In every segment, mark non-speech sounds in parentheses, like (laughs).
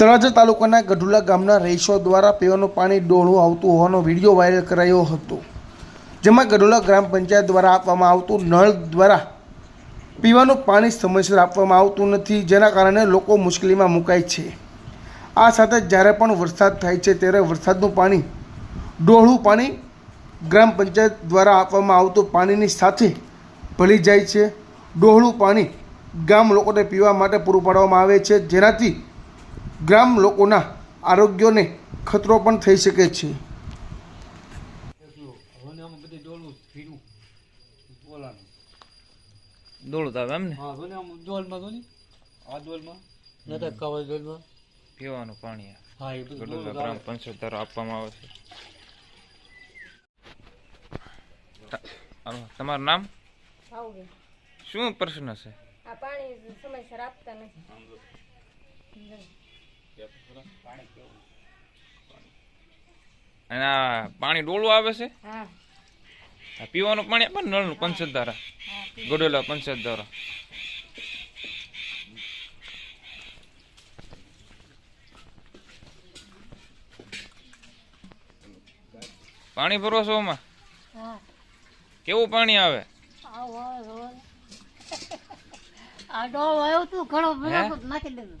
તળાજા તાલુકાના ગઢુલા ગામના રહીશો દ્વારા પીવાનું પાણી ડોળું આવતું હોવાનો વીડિયો વાયરલ કરાયો હતો, જેમાં ગઢુલા ગ્રામ પંચાયત દ્વારા આપવામાં આવતું નળ દ્વારા પીવાનું પાણી સમયસર આપવામાં આવતું નથી, જેના કારણે લોકો મુશ્કેલીમાં મુકાય છે. આ સાથે જ્યારે પણ વરસાદ થાય છે ત્યારે વરસાદનું પાણી, ડોળું પાણી ગ્રામ પંચાયત દ્વારા આપવામાં આવતું પાણીની સાથે ભળી જાય છે. ડોહળું પાણી ગામ લોકોને પીવા માટે પૂરું પાડવામાં આવે છે, જેનાથી ગ્રામ લોકોના આરોગ્યને ખતરો પણ થઈ શકે છે. દોડું આવે એમ ને? ડોલમાં તો આ ડોલમાં નતા કવર ડોલમાં. પીવાનું પાણી હા એ બધું ગ્રામ પંચાયત દ્વારા આપવામાં આવે છે. તમારું નામ? શું પ્રશ્ન છે? આ પાણી સમયસર આપતા નથી. અને પાણી ડોળું આવે છે? હા. પીવાનું પાણી આપે ને નળનું પંચાયત દ્વારા ગઢોલા પંચાયત દ્વારા પાણી ભરો છો આમાં? કેવું પાણી આવે? આવો આવો. આવો. (laughs) આ ડો આવ્યો તું ઘણો? નાખી દીધું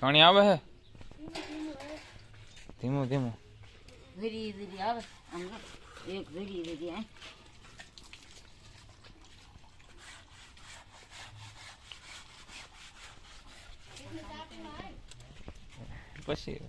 પાણી આવે છે ધીમું ધીમું ધીરી ધીરી આવે આમ જો. એક ધીરી ધીરી આ પછી